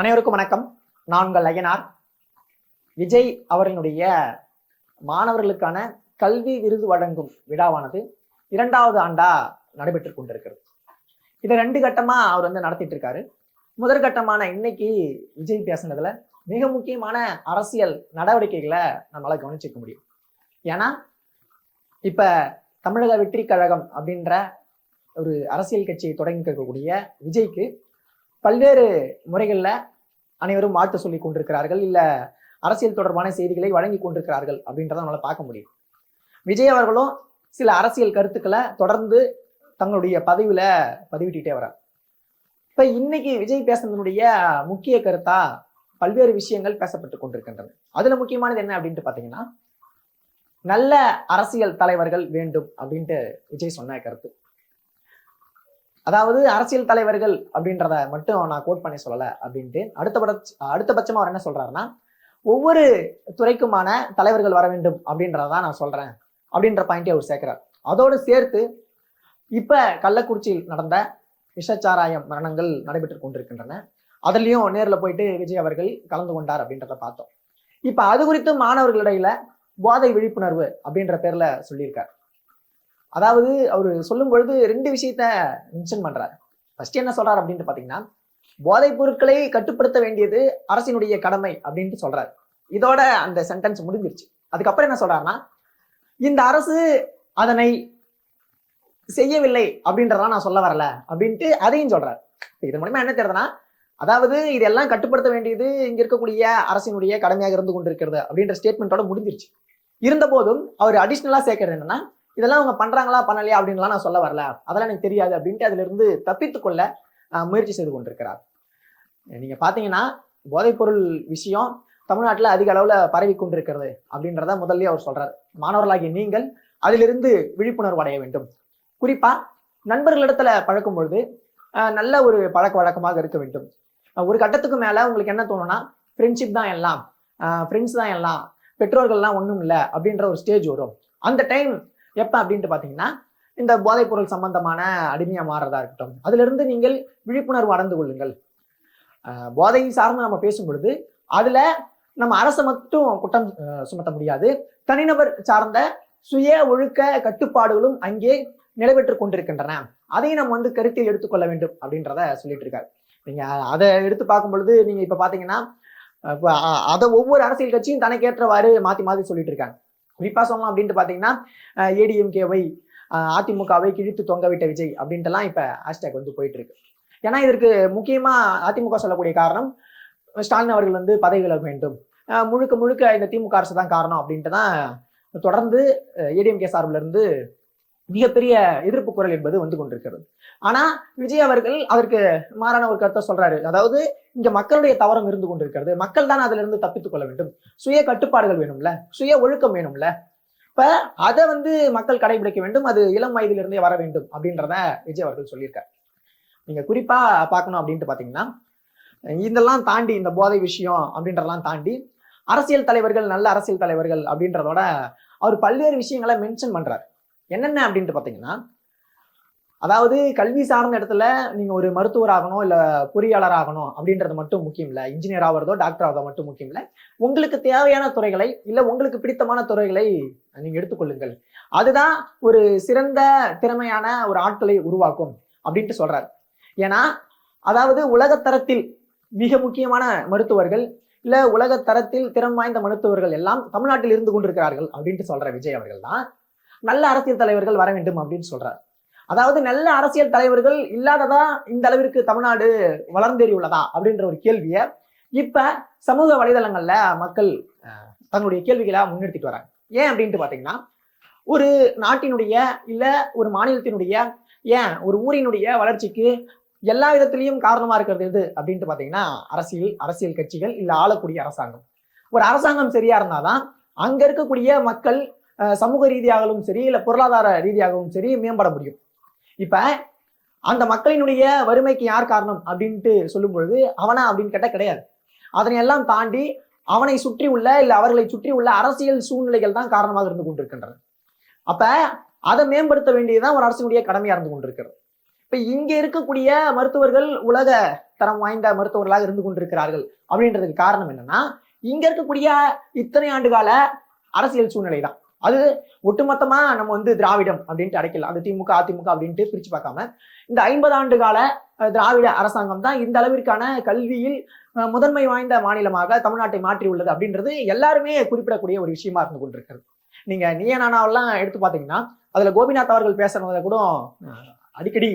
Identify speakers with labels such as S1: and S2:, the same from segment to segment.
S1: அனைவருக்கும் வணக்கம். நான் உங்கள் ஐயனார் விஜய் அவர்களுடைய மாணவர்களுக்கான கல்வி விருது வழங்கும் விழாவானது இரண்டாவது ஆண்டா நடைபெற்று கொண்டிருக்கிறது. இதை ரெண்டு கட்டமா அவர் வந்து நடத்திட்டு இருக்காரு. முதற்கட்டமான இன்னைக்கு விஜய் பேசுனதுல மிக முக்கியமான அரசியல் நடவடிக்கைகளை நம்மளால கவனிச்சிக்க முடியும். ஏன்னா இப்ப தமிழக வெற்றி கழகம் அப்படின்ற ஒரு அரசியல் கட்சியை தொடங்கி இருக்கக்கூடிய விஜய்க்கு பல்வேறு முறைகளில் அனைவரும் வாழ்த்து சொல்லி கொண்டிருக்கிறார்கள். இல்லை அரசியல் தொடர்பான செய்திகளை வழங்கி கொண்டிருக்கிறார்கள் அப்படின்றத நம்மளால பார்க்க முடியும். விஜய் அவர்களும் சில அரசியல் கருத்துக்களை தொடர்ந்து தங்களுடைய பதிவுல பதிவிட்டுட்டே வரார் இப்ப இன்னைக்கு விஜய் பேசுனதுடைய முக்கிய கருத்தா பல்வேறு விஷயங்கள் பேசப்பட்டு கொண்டிருக்கின்றன. அதுல முக்கியமானது என்ன அப்படின்ட்டு பாத்தீங்கன்னா நல்ல அரசியல் தலைவர்கள் வேண்டும் அப்படின்ட்டு விஜய் சொன்ன கருத்து. அதாவது அரசியல் தலைவர்கள் அப்படின்றத மட்டும் நான் கோட் பண்ணி சொல்லலை அப்படின்ட்டு அடுத்த பட்ச அடுத்தபட்சமா அவர் என்ன சொல்றாருன்னா ஒவ்வொரு துறைக்குமான தலைவர்கள் வர வேண்டும் அப்படின்றத நான் சொல்றேன் அப்படின்ற பாயிண்டே அவர் சேர்க்கிறார். அதோடு சேர்த்து இப்ப கள்ளக்குறிச்சியில் நடந்த விஷச்சாராயம் மரணங்கள் நடைபெற்று கொண்டிருக்கின்றன. அதுலயும் நேரில் போயிட்டு விஜய் அவர்கள் கலந்து கொண்டார் அப்படின்றத பார்த்தோம். இப்ப அது குறித்து மாணவர்களிடையில போதை விழிப்புணர்வு அப்படின்ற பேர்ல சொல்லியிருக்கார். அதாவது அவர் சொல்லும் பொழுது ரெண்டு விஷயத்த மென்ஷன் பண்றாரு. ஃபர்ஸ்ட் என்ன சொல்றாரு அப்படின்ட்டு பாத்தீங்கன்னா போதைப் பொருட்களை கட்டுப்படுத்த வேண்டியது அரசினுடைய கடமை அப்படின்ட்டு சொல்றாரு. இதோட அந்த சென்டென்ஸ் முடிஞ்சிருச்சு. அதுக்கப்புறம் என்ன சொல்றாருன்னா இந்த அரசு அதனை செய்யவில்லை அப்படின்றதான் நான் சொல்ல வரல அப்படின்ட்டு அதையும் சொல்றாரு. இது மூலமா என்ன தெரியுதுன்னா அதாவது இதெல்லாம் கட்டுப்படுத்த வேண்டியது இங்க இருக்கக்கூடிய அரசினுடைய கடமையாக இருந்து கொண்டிருக்கிறது அப்படின்ற ஸ்டேட்மெண்ட்டோட முடிஞ்சிருச்சு. இருந்த போதும் அவர் அடிஷ்னலா சேர்க்கறது என்னன்னா இதெல்லாம் அவங்க பண்றாங்களா பண்ணலையா அப்படின்லாம் நான் சொல்ல வரல. அதெல்லாம் எனக்கு தெரியாது அப்படின்ட்டு அதுல இருந்து தப்பித்து கொள்ள முயற்சி செய்து கொண்டிருக்கிறார். நீங்க பாத்தீங்கன்னா போதைப்பொருள் விஷயம் தமிழ்நாட்டில் அதிக அளவில் பரவி கொண்டிருக்கிறது அப்படின்றத முதல்லயே அவர் சொல்றாரு. மாணவர்களாகிய நீங்கள் அதிலிருந்து விழிப்புணர்வு அடைய வேண்டும். குறிப்பா நண்பர்களிடத்துல பழக்கும் பொழுது நல்ல ஒரு பழக்க வழக்கமாக இருக்க வேண்டும். ஒரு கட்டத்துக்கு மேல உங்களுக்கு என்ன தோணும்னா ஃப்ரெண்ட்ஷிப் தான் எல்லாம். ஃப்ரெண்ட்ஸ் தான் எல்லாம். பெற்றோர்கள்லாம் ஒன்றும் இல்லை அப்படின்ற ஒரு ஸ்டேஜ் வரும். அந்த டைம் எப்ப அப்படின்ட்டு பார்த்தீங்கன்னா இந்த போதைப்பொருள் சம்பந்தமான அடிமையா மாறுறதா இருக்கட்டும். அதிலிருந்து நீங்கள் விழிப்புணர்வு அடைந்து கொள்ளுங்கள். ஆஹ் போதை சார்ந்து நம்ம பேசும் பொழுது அதுல நம்ம அரசை மட்டும் குற்றம் சுமத்த முடியாது. தனிநபர் சார்ந்த சுய ஒழுக்க கட்டுப்பாடுகளும் அங்கே நிலைபெற்று கொண்டிருக்கின்றன. அதையும் நம்ம வந்து கருத்தில் எடுத்துக்கொள்ள வேண்டும் அப்படின்றத சொல்லிட்டு இருக்காரு. நீங்க அதை எடுத்து பார்க்கும் பொழுது நீங்க இப்ப பாத்தீங்கன்னா அதை ஒவ்வொரு அரசியல் கட்சியும் தனக்கேற்றவாறு மாத்தி மாத்தி சொல்லிட்டு இருக்காங்க. குறிப்பாக சொல்லலாம் அப்படின்ட்டு பார்த்தீங்கன்னா ஏடிஎம்கேவை அதிமுகவை கிழித்து தொங்கவிட்ட விஜய் அப்படின்ட்டுலாம் இப்போ ஹேஷ்டேக் வந்து போயிட்டு இருக்கு ஏன்னா இதற்கு முக்கியமாக அதிமுக சொல்லக்கூடிய காரணம் ஸ்டாலின் அவர்கள் வந்து பதவி விலக வேண்டும். முழுக்க முழுக்க இந்த திமுக அரசு தான் காரணம் அப்படின்ட்டு தான் தொடர்ந்து ஏடிஎம்கே சார்பிலிருந்து மிகப்பெரிய எதிர்ப்பு குரல் என்பது வந்து கொண்டிருக்கிறது. ஆனா விஜய் அவர்கள் அதற்கு மாறான ஒரு கருத்தை சொல்றாரு. அதாவது இங்க மக்களுடைய தவறம் இருந்து கொண்டிருக்கிறது. மக்கள் தான் அதுல இருந்து தப்பித்துக் கொள்ள வேண்டும். சுய கட்டுப்பாடுகள் வேணும்ல. சுய ஒழுக்கம் வேணும்ல. இப்ப அதை வந்து மக்கள் கடைபிடிக்க வேண்டும். அது இளம் வயதிலிருந்தே வர வேண்டும் அப்படின்றத விஜய் அவர்கள் சொல்லியிருக்காரு. நீங்க குறிப்பா பார்க்கணும் அப்படின்ட்டு பாத்தீங்கன்னா இதெல்லாம் தாண்டி இந்த போதை விஷயம் அப்படின்றதெல்லாம் தாண்டி அரசியல் தலைவர்கள் நல்ல அரசியல் தலைவர்கள் அப்படின்றதோட அவர் பல்வேறு விஷயங்களை மென்ஷன் பண்றாரு. என்னென்ன அப்படின்ட்டு பார்த்தீங்கன்னா அதாவது கல்வி சார்ந்த இடத்துல நீங்க ஒரு மருத்துவர் ஆகணும் இல்ல பொறியாளர் ஆகணும் அப்படின்றது மட்டும் முக்கியம் இல்ல. இன்ஜினியர் ஆகிறதோ டாக்டர் ஆகிறதோ மட்டும் முக்கியம் இல்ல. உங்களுக்கு தேவையான துறைகளை இல்ல உங்களுக்கு பிடித்தமான துறைகளை நீங்க எடுத்துக்கொள்ளுங்கள் அதுதான் ஒரு சிறந்த திறமையான ஒரு ஆட்களை உருவாக்கும் அப்படின்ட்டு சொல்றாரு. ஏன்னா அதாவது உலகத்தரத்தில் மிக முக்கியமான மருத்துவர்கள் இல்ல உலக தரத்தில் திறன் வாய்ந்த மருத்துவர்கள் எல்லாம் தமிழ்நாட்டில் இருந்து கொண்டிருக்கிறார்கள் அப்படின்ட்டு சொல்ற விஜய் அவர்கள் தான். நல்ல அரசியல் தலைவர்கள் வர வேண்டும் அப்படின்னு சொல்றார். அதாவது நல்ல அரசியல் தலைவர்கள் இல்லாததா இந்த அளவிற்கு தமிழ்நாடு வளர்ந்தேறியுள்ளதா அப்படின்ற ஒரு கேள்வியை இப்ப சமூக வலைதளங்கள்ல மக்கள் தன்னுடைய தங்களுடைய கேள்விகளா வராங்க. ஏன் அப்படின்ட்டு பாத்தீங்கன்னா ஒரு நாட்டினுடைய இல்ல ஒரு மாநிலத்தினுடைய ஏன் ஒரு ஊரினுடைய வளர்ச்சிக்கு எல்லா விதத்திலையும் காரணமா இருக்கிறது எது அப்படின்ட்டு பாத்தீங்கன்னா அரசியல் அரசியல் கட்சிகள் இல்ல ஆளக்கூடிய அரசாங்கம். ஒரு அரசாங்கம் சரியா இருந்தாதான் அங்க இருக்கக்கூடிய மக்கள் சமூக ரீதியாகவும் சரி இல்ல பொருளாதார ரீதியாகவும் சரி மேம்பட முடியும். இப்ப அந்த மக்களினுடைய வறுமைக்கு யார் காரணம் அப்படின்ட்டு சொல்லும் பொழுது அவனா அப்படின்னு கேட்டால் கிடையாது. அதனை எல்லாம் தாண்டி அவனை சுற்றி உள்ள இல்ல அவர்களை சுற்றி உள்ள அரசியல் சூழ்நிலைகள் தான் காரணமாக இருந்து கொண்டிருக்கின்றன. அப்ப அதை மேம்படுத்த வேண்டியதுதான் ஒரு அரசினுடைய கடமையா இருந்து கொண்டிருக்கிறது. இப்ப இங்க இருக்கக்கூடிய மருத்துவர்கள் உலக தரம் வாய்ந்த மருத்துவர்களாக இருந்து கொண்டிருக்கிறார்கள் அப்படின்றதுக்கு காரணம் என்னன்னா இங்க இருக்கக்கூடிய இத்தனை ஆண்டு கால அரசியல் சூழ்நிலை தான் அது ஒட்டுமொத்தமா நம்ம வந்து திராவிடம் அப்படின்ட்டு அடைக்கலாம். அது திமுக அதிமுக அப்படின்ட்டு பிரிச்சு பார்க்காம. இந்த ஐம்பது ஆண்டு கால திராவிட அரசாங்கம் தான் இந்த அளவிற்கான கல்வியில் முதன்மை வாய்ந்த மாநிலமாக தமிழ்நாட்டை மாற்றி உள்ளது அப்படின்றது எல்லாருமே குறிப்பிடக்கூடிய ஒரு விஷயமா இருந்து கொண்டிருக்கிறது. நீங்க நீய நானாவெல்லாம் எடுத்து பார்த்தீங்கன்னா அதுல கோபிநாத் அவர்கள் பேசுறதுல கூட அடிக்கடி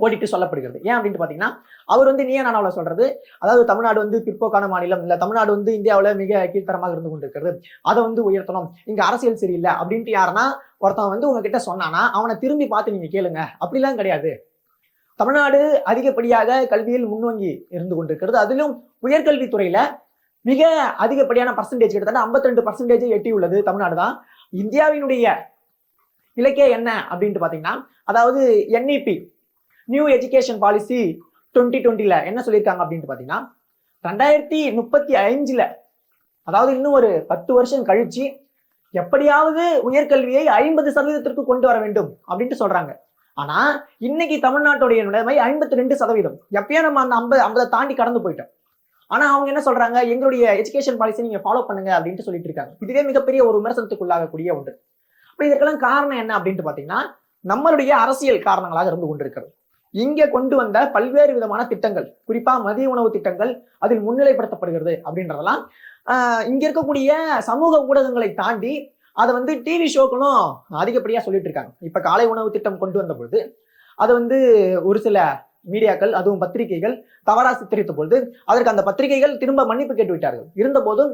S1: கோடிட்டு சொல்லப்படுகிறது. ஏன் அப்படின்ட்டு பாத்தீங்கன்னா அவர் வந்து நீய அவளை சொல்றது? அதாவது தமிழ்நாடு வந்து பிற்போக்கான மாநிலம். இல்ல தமிழ்நாடு வந்து இந்தியாவுல மிக கீழ்த்தரமாக இருந்து கொண்டிருக்கிறது. அதை வந்து உயர்த்தணும். இங்க அரசியல் சரியில்லை அப்படின்ட்டு யாருன்னா ஒருத்தன் வந்து உங்ககிட்ட சொன்னானா அவனை திரும்பி பார்த்து நீங்க கேளுங்க. அப்படிலாம் கிடையாது. தமிழ்நாடு அதிகப்படியாக கல்வியில் முன்வங்கி இருந்து கொண்டிருக்கிறது. அதிலும் உயர்கல்வித்துறையில மிக அதிகப்படியான பர்சன்டேஜ் கிட்டத்தட்ட 52% ரெண்டு பர்சன்டேஜ் எட்டியுள்ளது தமிழ்நாடு தான். இந்தியாவினுடைய இலக்கே என்ன அப்படின்ட்டு பார்த்தீங்கன்னா அதாவது NEP new education policy twenty டுவெண்ட்டில என்ன சொல்லியிருக்காங்க அப்படின்ட்டு பாத்தீங்கன்னா ரெண்டாயிரத்தி முப்பத்தி அஞ்சுல அதாவது இன்னும் ஒரு பத்து வருஷம் கழிச்சு எப்படியாவது உயர்கல்வியை ஐம்பது சதவீதத்திற்கு கொண்டு வர வேண்டும் அப்படின்ட்டு சொல்றாங்க. ஆனா இன்னைக்கு தமிழ்நாட்டுடைய நிலைமை ஐம்பத்தி ரெண்டு சதவீதம். எப்பயோ நம்ம அந்த ஐம்பது ஐம்பதை தாண்டி கடந்து போயிட்டோம். ஆனா அவங்க என்ன சொல்றாங்க? எங்களுடைய எஜுகேஷன் பாலிசி நீங்க ஃபாலோ பண்ணுங்க அப்படின்ட்டு சொல்லிட்டு இருக்காங்க. இதுவே மிகப்பெரிய ஒரு விமர்சனத்துக்குள்ளாகக்கூடிய ஒன்று. அப்ப இதற்கெல்லாம் காரணம் என்ன அப்படின்ட்டு பாத்தீங்கன்னா நம்மளுடைய அரசியல் காரணங்களாக இருந்து கொண்டிருக்கிறது. இங்க கொண்டு வந்த பல்வேறு விதமான திட்டங்கள் குறிப்பா மதிய உணவு திட்டங்கள் அதில் முன்னிலைப்படுத்தப்படுகிறது அப்படின்றதெல்லாம் இங்க இருக்கக்கூடிய சமூக ஊடகங்களை தாண்டி அதை வந்து டிவி ஷோக்களும் அதிகப்படியா சொல்லிட்டு இருக்காங்க. இப்ப காலை உணவு திட்டம் கொண்டு வந்த பொழுது அதை வந்து ஒரு சில மீடியாக்கள் அதுவும் பத்திரிகைகள் தவறா சித்தரித்த பொழுது அதற்கு அந்த பத்திரிகைகள் திரும்ப மன்னிப்பு கேட்டு விட்டார்கள் இருந்த போதும்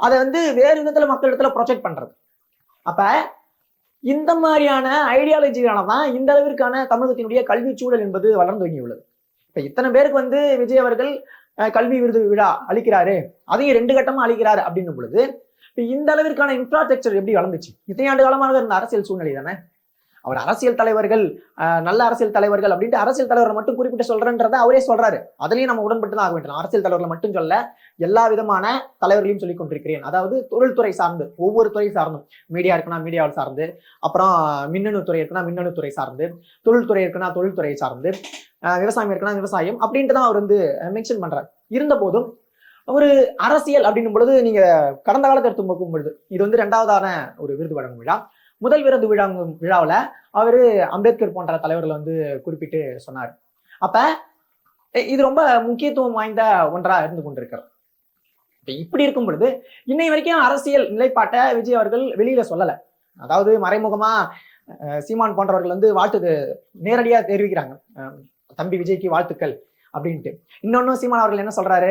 S1: அதை வந்து வேறு விதத்துல மக்களிடத்துல ப்ரொஜெக்ட் பண்றது. அப்ப இந்த மாதிரியான ஐடியாலஜியால தான் இந்த அளவிற்கான தமிழகத்தினுடைய கல்வி சூழல் என்பது வளர்ந்து தொடங்கியுள்ளது. இப்ப இத்தனை பேருக்கு வந்து விஜய் அவர்கள் கல்வி விருது விழா அளிக்கிறாரு அதையும் ரெண்டு கட்டமா அளிக்கிறாரு அப்படின்னும் பொழுது இப்ப இந்த அளவிற்கான இன்ஃப்ராஸ்ட்ரக்சர் எப்படி வளர்ந்துச்சு? இத்தனை ஆண்டு காலமாக இருந்த அரசியல் சூழ்நிலை தானே? அவர் அரசியல் தலைவர்கள் அஹ், நல்ல அரசியல் தலைவர்கள் அப்படின்ட்டு அரசியல் தலைவரை மட்டும் குறிப்பிட்டு சொல்றேன்றதை அவரே சொல்றாரு. அதுலயும் நம்ம உடன்பட்டு தான் ஆக வேண்டும். அரசியல் தலைவர்களை மட்டும் சொல்ல எல்லா விதமான தலைவர்களையும் சொல்லிக் கொண்டிருக்கிறேன். அதாவது தொழில்துறை சார்ந்து ஒவ்வொரு துறை சார்ந்தும். மீடியா இருக்குன்னா மீடியாவில் சார்ந்து அப்புறம் மின்னணு துறை இருக்குன்னா மின்னணு துறை சார்ந்து தொழில்துறை இருக்குன்னா தொழில்துறை சார்ந்து விவசாயம் இருக்குன்னா விவசாயம் அப்படின்ட்டு தான் அவர் வந்து மென்ஷன் பண்றாரு. இருந்த போதும் ஒரு அரசியல் அப்படின்னும் பொழுது நீங்க கடந்த காலத்தை எடுத்து பார்க்கும் பொழுது இது வந்து ரெண்டாவதான ஒரு விருது வழங்கும் விழா. முதல் விருந்து விழா விழாவில் அவரு அம்பேத்கர் போன்ற தலைவர்களை வந்து குறிப்பிட்டு சொன்னார். அப்ப இது ரொம்ப முக்கியத்துவம் வாய்ந்த ஒன்றா இருந்து கொண்டிருக்கிறது. இப்படி இருக்கும் பொழுது இன்னை வரைக்கும் அரசியல் நிலைப்பாட்டை விஜய் அவர்கள் வெளியில சொல்லலை. அதாவது மறைமுகமா சீமான் போன்றவர்கள் வந்து வாழ்த்து நேரடியா தெரிவிக்கிறாங்க. தம்பி விஜய்க்கு வாழ்த்துக்கள் அப்படின்ட்டு. இன்னொன்னு சீமான் அவர்கள் என்ன சொல்றாரு?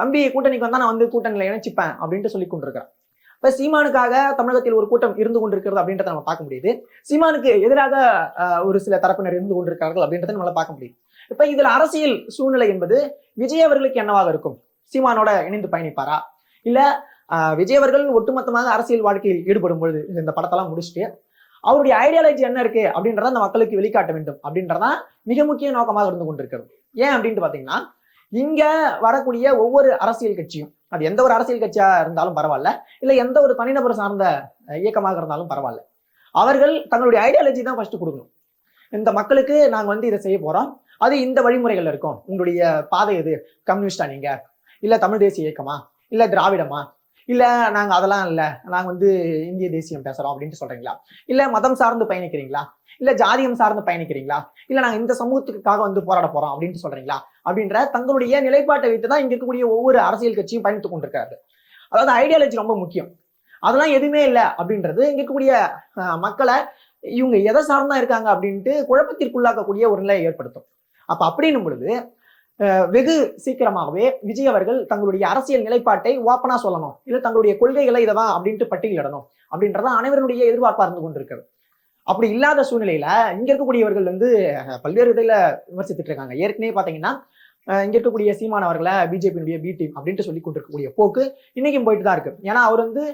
S1: தம்பி கூட்டணிக்கு வந்தா நான் வந்து கூட்டணியில இணைச்சிப்பேன் அப்படின்ட்டு சொல்லி கொண்டிருக்கிறேன் இப்ப சீமானுக்காக தமிழகத்தில் ஒரு கூட்டம் இருந்து கொண்டிருக்கிறது அப்படின்றத நம்ம பார்க்க முடியுது. சீமானுக்கு எதிராக ஒரு சில தரப்பினர் இருந்து கொண்டிருக்கிறார்கள் அப்படின்றத நம்மளால பார்க்க முடியுது. இப்ப இதுல அரசியல் சூழ்நிலை என்பது விஜய் அவர்களுக்கு என்னவாக இருக்கும்? சீமானோட இணைந்து பயணிப்பாரா? இல்ல அஹ், விஜய் அவர்கள் ஒட்டுமொத்தமாக அரசியல் வாழ்க்கையில் ஈடுபடும் பொழுது இந்த படத்தெல்லாம் முடிச்சுட்டு அவருடைய ஐடியாலஜி என்ன இருக்கு அப்படின்றத அந்த மக்களுக்கு வெளிக்காட்ட வேண்டும் அப்படின்றதான் மிக முக்கிய நோக்கமாக இருந்து கொண்டிருக்கிறது. ஏன் அப்படின்ட்டு பாத்தீங்கன்னா இங்க வரக்கூடிய ஒவ்வொரு அரசியல் கட்சியும் அது எந்த ஒரு அரசியல் கட்சியா இருந்தாலும் பரவாயில்ல இல்ல எந்த ஒரு தனிநபர் சார்ந்த இயக்கமாக இருந்தாலும் பரவாயில்ல. அவர்கள் தங்களுடைய ஐடியாலஜி தான் ஃபர்ஸ்ட் கொடுக்கணும். இந்த மக்களுக்கு நாங்க வந்து இதை செய்ய போறோம். அது இந்த வழிமுறைகள் இருக்கும். உங்களுடைய பாதை எது? கம்யூனிஸ்டா நீங்க? இல்ல தமிழ் தேசிய இயக்கமா? இல்ல திராவிடமா? இல்ல நாங்க அதெல்லாம் இல்ல நாங்க வந்து இந்திய தேசியம் பேசுறோம் அப்படின்ட்டு சொல்றீங்களா? இல்ல மதம் சார்ந்து பயணிக்கிறீங்களா? இல்ல ஜாதியம் சார்ந்து பயணிக்கிறீங்களா? இல்ல நாங்க இந்த சமூகத்துக்காக வந்து போராட போறோம் அப்படின்னு சொல்றீங்களா? அப்படின்ற தங்களுடைய நிலைப்பாட்டை வைத்து தான் இங்க இருக்கக்கூடிய ஒவ்வொரு அரசியல் கட்சியும் பயணித்துக் கொண்டிருக்காரு. அதாவது ஐடியாலஜி ரொம்ப முக்கியம். அதெல்லாம் எதுவுமே இல்லை அப்படின்றது இங்க இருக்கக்கூடிய மக்களை இவங்க எதை சார்ந்தா இருக்காங்க அப்படின்ட்டு குழப்பத்திற்குள்ளாக்கக்கூடிய ஒரு நிலையை ஏற்படுத்தும். அப்ப அப்படின்னும் பொழுது வெகு சீக்கிரமாகவே விஜய் அவர்கள் தங்களுடைய அரசியல் நிலைப்பாட்டை ஓப்பனா சொல்லணும். இல்ல தங்களுடைய கொள்கைகளை இததான் அப்படின்ட்டு பட்டியலிடணும். அப்படின்றத அனைவருடைய எதிர்பார்ப்பா இருந்து கொண்டிருக்கிறது. அப்படி இல்லாத சூழ்நிலையில இங்க இருக்கக்கூடியவர்கள் வந்து பல்வேறு இதில் விமர்சித்துட்டு இருக்காங்க. ஏற்கனவே பாத்தீங்கன்னா இங்க இருக்கக்கூடிய சீமான் அவர்களை பிஜேபியினுடைய பி டீம் அப்படின்ட்டு சொல்லி கொண்டிருக்கக்கூடிய போக்கு இன்னைக்கும் போயிட்டு தான் இருக்கு. ஏன்னா அவர் வந்து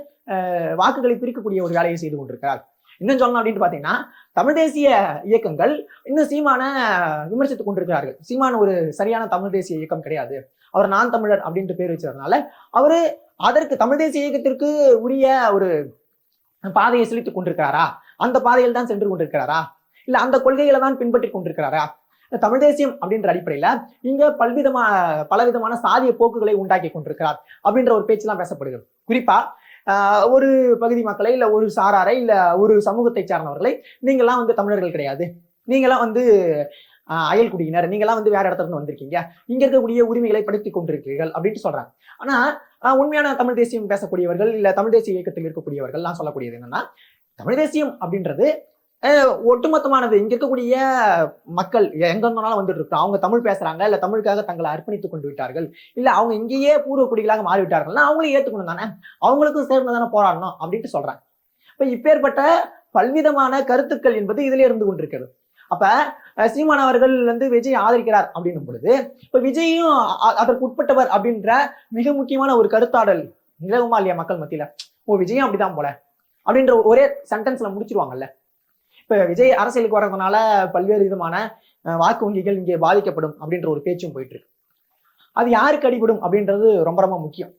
S1: வாக்குகளை பிரிக்கக்கூடிய ஒரு வேலையை செய்து கொண்டிருக்கிறார். இன்னும் சொல்லணும் அப்படின்னு பாத்தீங்கன்னா தமிழ் தேசிய இயக்கங்கள் இன்னும் சீமான விமர்சித்துக் கொண்டிருக்கிறார்கள். சீமான் ஒரு சரியான தமிழ் தேசிய இயக்கம் கிடையாது. அவர் நான் தமிழர் அப்படின்ட்டு பேர் வச்சதுனால அவரு அதற்கு தமிழ் தேசிய இயக்கத்திற்கு உரிய ஒரு பாதையை செலுத்திக் கொண்டிருக்கிறாரா? அந்த பாதையில் தான் சென்று கொண்டிருக்கிறாரா? இல்ல அந்த கொள்கைகளை தான் பின்பற்றி கொண்டிருக்கிறாரா? தமிழ் தேசியம் அப்படின்ற அடிப்படையில இங்க பல்விதமா பலவிதமான சாதிய போக்குகளை உண்டாக்கி கொண்டிருக்கிறார் அப்படின்ற ஒரு பேச்செல்லாம் பேசப்படுகிறது. குறிப்பா ஆஹ் ஒரு பகுதி மக்களை இல்ல ஒரு சாராரை இல்ல ஒரு சமூகத்தை சார்ந்தவர்களை நீங்கெல்லாம் வந்து தமிழர்கள் கிடையாது. நீங்களாம் வந்து அயல்குடியினர். நீங்களாம் வந்து வேற இடத்துல இருந்து வந்திருக்கீங்க. இங்க இருக்கக்கூடிய உரிமைகளை படுத்தி கொண்டிருக்கிறீர்கள் அப்படின்ட்டு சொல்றாங்க. ஆனா உண்மையான தமிழ் தேசியம் பேசக்கூடியவர்கள் இல்ல தமிழ் தேசிய இயக்கத்தில் இருக்கக்கூடியவர்கள் எல்லாம் சொல்லக்கூடியது என்னன்னா தமிழ் தேசியம் அப்படின்றது ஒட்டுமொத்தமானது இங்க இருக்கக்கூடிய மக்கள் எங்க இருந்தாலும் வந்துட்டு இருக்கோம் அவங்க தமிழ் பேசுறாங்க இல்ல தமிழுக்காக தங்களை அர்ப்பணித்துக் கொண்டு விட்டார்கள் இல்ல அவங்க இங்கேயே பூர்வ குடிகளாக மாறிவிட்டார்கள்னா அவங்களையும் ஏத்துக்கணும் தானே? அவங்களுக்கும் சேர்ந்து தானே போராடணும் அப்படின்ட்டு சொல்றாங்க. இப்ப இப்பேற்பட்ட பல்விதமான கருத்துக்கள் என்பது இதுல இருந்து கொண்டிருக்கிறது. அப்ப சீமான் அவர்கள் வந்து விஜய் ஆதரிக்கிறார் அப்படின்னும் பொழுது இப்ப விஜயும் அதற்கு உட்பட்டவர் அப்படின்ற மிக முக்கியமான ஒரு கருத்தாடல் நிலவுமா இல்லையா மக்கள் மத்தியில? ஓ விஜயும் அப்படிதான் போல. அப்படின்ற ஒரே சென்டென்ஸ்ல முடிச்சிருவாங்கல்ல. இப்ப விஜய் அரசியலுக்கு வர்றதுனால பல்வேறு விதமான வாக்கு வங்கிகள் இங்கே பாதிக்கப்படும் அப்படின்ற ஒரு பேச்சும் போயிட்டு இருக்கு அது யாருக்கு அடிபடும் அப்படின்றது ரொம்ப ரொம்ப முக்கியம்.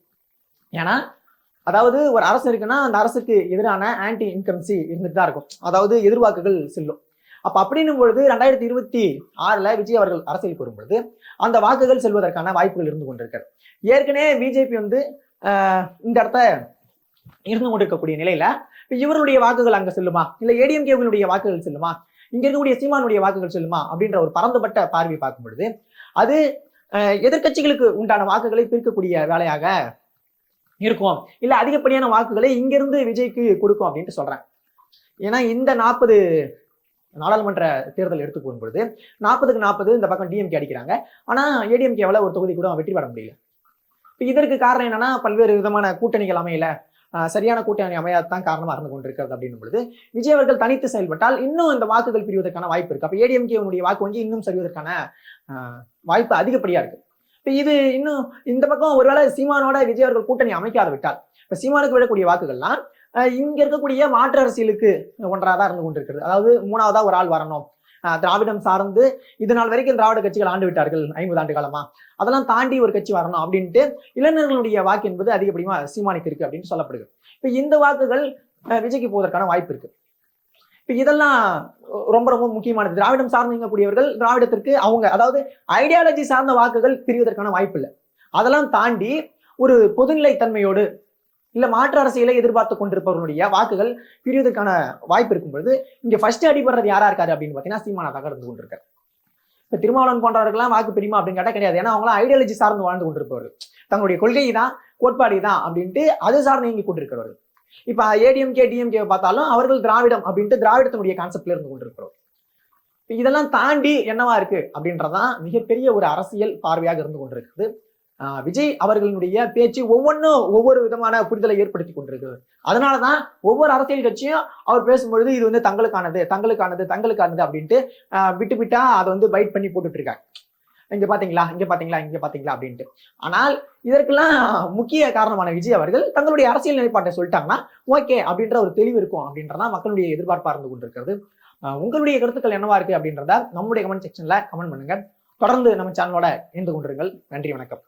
S1: ஏன்னா அதாவது ஒரு அரசு இருக்குன்னா அந்த அரசுக்கு எதிரான ஆன்டி இன்கம்சி இருந்துட்டு தான் இருக்கும். அதாவது எதிர்வாக்குகள் செல்லும். அப்ப அப்படின்னும் பொழுது ரெண்டாயிரத்தி இருபத்தி ஆறுல விஜய் அவர்கள் அரசியலுக்கு வரும்பொழுது அந்த வாக்குகள் செல்வதற்கான வாய்ப்புகள் இருந்து கொண்டிருக்கிறது. ஏற்கனவே பிஜேபி வந்து இந்த இடத்த இருந்து கொண்டிருக்கக்கூடிய நிலையில இவருடைய வாக்குகள் அங்க செல்லுமா? இல்ல ஏடிஎம்கேவினுடைய வாக்குகள் செல்லுமா? இங்க இருக்கக்கூடிய சீமானுடைய வாக்குகள் செல்லுமா? அப்படின்ற ஒரு பரந்துபட்ட பார்வை பார்க்கும் பொழுது அது எதிர்கட்சிகளுக்கு எதிர்க்கட்சிகளுக்கு உண்டான வாக்குகளை பிரிக்கக்கூடிய வேலையாக இருக்கும். இல்ல அதிகப்படியான வாக்குகளை இங்கிருந்து விஜய்க்கு கொடுக்கும் அப்படின்ட்டு சொல்றேன். ஏன்னா இந்த நாற்பது நாடாளுமன்ற தேர்தல் எடுத்து போகும்பொழுது நாற்பதுக்கு நாற்பது இந்த பக்கம் டிஎம்கே அடிக்கிறாங்க. ஆனா ஏடிஎம்கேவால ஒரு தொகுதி கூட வெற்றி பெற முடியல. இப்ப இதற்கு காரணம் என்னன்னா பல்வேறு விதமான கூட்டணிகள் அமையல. சரியான கூட்டணி அமையாதான் காரணமாக இருந்து கொண்டிருக்கிறது அப்படின்னும் பொழுது விஜய் அவர்கள் தனித்து செயல்பட்டால் இன்னும் இந்த வாக்குகள் பிரிவதற்கான வாய்ப்பு இருக்கு. அப்போ ஏடிஎம்கே வாக்கு வங்கி இன்னும் சரிவதற்கான ஆஹ் வாய்ப்பு அதிகப்படியா இருக்கு. இப்ப இது இன்னும் இந்த பக்கம் ஒருவேளை சீமானோட விஜய் அவர்கள் கூட்டணி அமைக்காத விட்டால் இப்போ சீமானுக்கு விடக்கூடிய வாக்குகள்லாம் இங்க இருக்கக்கூடிய மாற்று அரசியலுக்கு ஒன்றாதான் இருந்து கொண்டிருக்கிறது. அதாவது மூணாவதா ஒரு ஆள் வரணும். அஹ் திராவிடம் சார்ந்து இது நாள் வரைக்கும் திராவிட கட்சிகள் ஆண்டு விட்டார்கள் ஐம்பது ஆண்டு காலமா. அதெல்லாம் தாண்டி ஒரு கட்சி வரணும் அப்படின்ட்டு இளைஞர்களுடைய வாக்கு என்பது அதிகப்படியா சீமானிக்கு இருக்கு அப்படின்னு சொல்லப்படுது இப்ப இந்த வாக்குகள் அஹ் விஜய்க்கு போவதற்கான வாய்ப்பு இருக்கு. இப்ப இதெல்லாம் ரொம்ப ரொம்ப முக்கியமானது. திராவிடம் சார்ந்தீங்கக்கூடியவர்கள் திராவிடத்திற்கு அவங்க அதாவது ஐடியாலஜி சார்ந்த வாக்குகள் பிரிவதற்கான வாய்ப்பு இல்லை. அதெல்லாம் தாண்டி ஒரு பொதுநிலை தன்மையோடு இல்ல மாற்று அரசியலை எதிர்பார்த்து கொண்டிருப்பவர்களுடைய வாக்குகள் பிரிவதற்கான வாய்ப்பு இருக்கும் பொழுது இங்க ஃபர்ஸ்ட் அடிபடுறது யாரா இருக்காரு அப்படின்னு பாத்தீங்கன்னா சீமானாதாக இருந்து கொண்டிருக்காரு. இப்ப திருமாவளவன் போன்றவர்கள்லாம் வாக்கு பிரிமா அப்படின்னு கேட்டா கிடையாது. ஏன்னா அவங்களாம் ஐடியாலஜி சார்ந்து வாழ்ந்து கொண்டிருப்பவர்கள். தங்களுடைய கொள்கை தான் கோட்பாடு தான் அப்படின்ட்டு அது சார்ந்து இயங்கி கொண்டிருக்கிறவர்கள். இப்ப ஏடிஎம்கே டிஎம்கே பார்த்தாலும் அவர்கள் திராவிடம் அப்படின்ட்டு திராவிடத்தினுடைய கான்செப்ட்ல இருந்து கொண்டிருக்கிறோம் இப்ப இதெல்லாம் தாண்டி என்னவா இருக்கு அப்படின்றதான் மிகப்பெரிய ஒரு அரசியல் பார்வையாக இருந்து கொண்டிருக்குது. விஜய் அவர்களுடைய பேச்சு ஒவ்வொன்றும் ஒவ்வொரு விதமான புரிதலை ஏற்படுத்தி கொண்டிருக்கிறது. அதனாலதான் ஒவ்வொரு அரசியல் கட்சியும் அவர் பேசும்பொழுது இது வந்து தங்களுக்கானது தங்களுக்கானது தங்களுக்கானது அப்படின்ட்டு விட்டு விட்டா அதை வந்து பைட் பண்ணி போட்டுட்டு இருக்காங்க. இங்க பாத்தீங்களா? இங்க பாத்தீங்களா? இங்க பாத்தீங்களா? அப்படின்ட்டு. ஆனால் இதற்கெல்லாம் முக்கிய காரணமான விஜய் அவர்கள் தங்களுடைய அரசியல் நிலைப்பாட்டை சொல்லிட்டாங்கன்னா ஓகே அப்படின்ற ஒரு தெளிவு இருக்கும் அப்படின்றதான் மக்களுடைய எதிர்பார்ப்பா இருந்து கொண்டிருக்கிறது. உங்களுடைய கருத்துக்கள் என்னவா இருக்கு அப்படின்றத நம்முடைய கமெண்ட் செக்ஷன்ல கமெண்ட் பண்ணுங்க. தொடர்ந்து நம்ம சேனலோட இணைந்து கொண்டிருங்கள். நன்றி வணக்கம்.